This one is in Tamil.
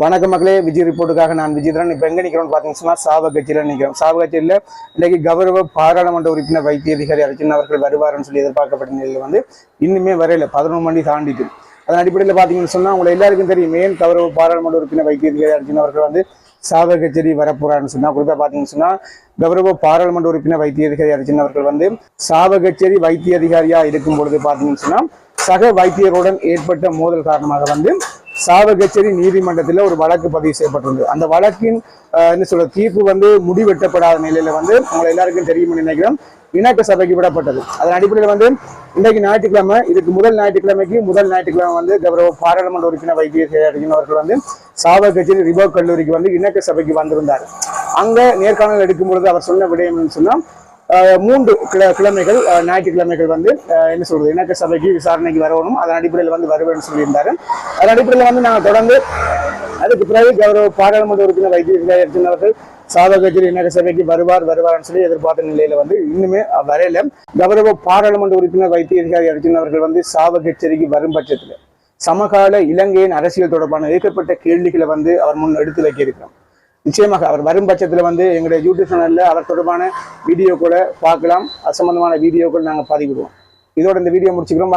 வணக்கம் மக்களே விஜய் ரிப்போர்ட்டுக்காக நான் விஜயதரன். இப்போ எங்கே நிற்கிறோம்னு பார்த்தீங்கன்னா சாவ கட்சியில் நிற்கிறோம் சாவ கட்சியில் கௌரவ பாராளுமன்ற உறுப்பினர் வைத்திய அதிகாரி அர்ஜுன் அவர்கள் வருவார்னு சொல்லி எதிர்பார்க்கப்பட்ட நிலையில் வந்து இன்னுமே வரையில பதினொன்று மணி தாண்டிட்டு. அதன் அடிப்படையில் பார்த்தீங்கன்னு சொன்னால் உங்களை எல்லாருக்கும் தெரியும் ஏன் கௌரவ பாராளுமன்ற உறுப்பினர் வைத்திய அதிகாரி அர்ஜுன் அவர்கள் வந்து சாவ கச்சேரி வரப்போறாருன்னு சொன்னா குறிப்பாக பார்த்தீங்கன்னு சொன்னா கௌரவ பாராளுமன்ற உறுப்பினர் வைத்திய அதிகாரி அர்ஜுன் அவர்கள் வந்து சாவ கச்சேரி வைத்திய அதிகாரியா இருக்கும் பொழுது பார்த்தீங்கன்னு சொன்னா சக வைத்தியருடன் ஏற்பட்ட மோதல் காரணமாக வந்து சாவகச்சேரி நீதிமன்றத்தில் ஒரு வழக்கு பதிவு செய்யப்பட்டிருந்தது. அந்த வழக்கின் என்ன சொல்ற தீர்ப்பு வந்து முடிவெட்டப்படாத நிலையில வந்து உங்களை எல்லாருக்கும் தெரியும் நினைக்கிறோம் இணக்க சபைக்கு விடப்பட்டது. அதன் அடிப்படையில் வந்து இன்றைக்கு ஞாயிற்றுக்கிழமை இதுக்கு முதல் ஞாயிற்றுக்கிழமைக்கு முதல் ஞாயிற்றுக்கிழமை வந்து கௌரவ பாராளுமன்ற உறுப்பினர் வைத்திய அறிஞர் அவர்கள் வந்து சாவகச்சேரி ரிபோ கல்லூரிக்கு வந்து இணக்க சபைக்கு வந்திருந்தார். அங்க நேர்காணல் எடுக்கும் பொழுது அவர் சொன்ன விடயம் சொன்னால் சொன்னா மூன்று கிழ கிழமைகள் ஞாயிற்றுக்கிழமைகள் வந்து என்ன சொல்றது இணக்க சபைக்கு விசாரணைக்கு வரணும். அதன் அடிப்படையில் வந்து வருவேன்னு சொல்லியிருந்தாரு. அதன் அடிப்படையில் வந்து நாங்கள் தொடர்ந்து அதுக்கு பிறகு கௌரவ பாராளுமன்ற உறுப்பினர் வைத்திய அர்ஜுன் அவர்கள் சாதகத்தில் இணக்க சபைக்கு வருவார் வருவார்னு சொல்லி எதிர்பார்த்த நிலையில வந்து இன்னுமே வரையில கௌரவ பாராளுமன்ற உறுப்பினர் வைத்திய அதிகாரி அர்ஜுன் அவர்கள் வந்து சாவகச்சேரிக்கு வரும் பட்சத்தில் சமகால இலங்கையின் அரசியல் தொடர்பான ஏற்கப்பட்ட கேள்விகளை வந்து அவர் முன் எடுத்து வைக்க இருக்கிறார். நிச்சயமாக அவர் வரும் பட்சத்தில் வந்து எங்களுடைய யூடியூப் சேனலில் அவர் தொடர்பான வீடியோ கூட பார்க்கலாம். அது சம்பந்தமான வீடியோக்கள் நாங்கள் பதிவிடுவோம். இதோட இந்த வீடியோ முடிச்சுக்கிறோம்.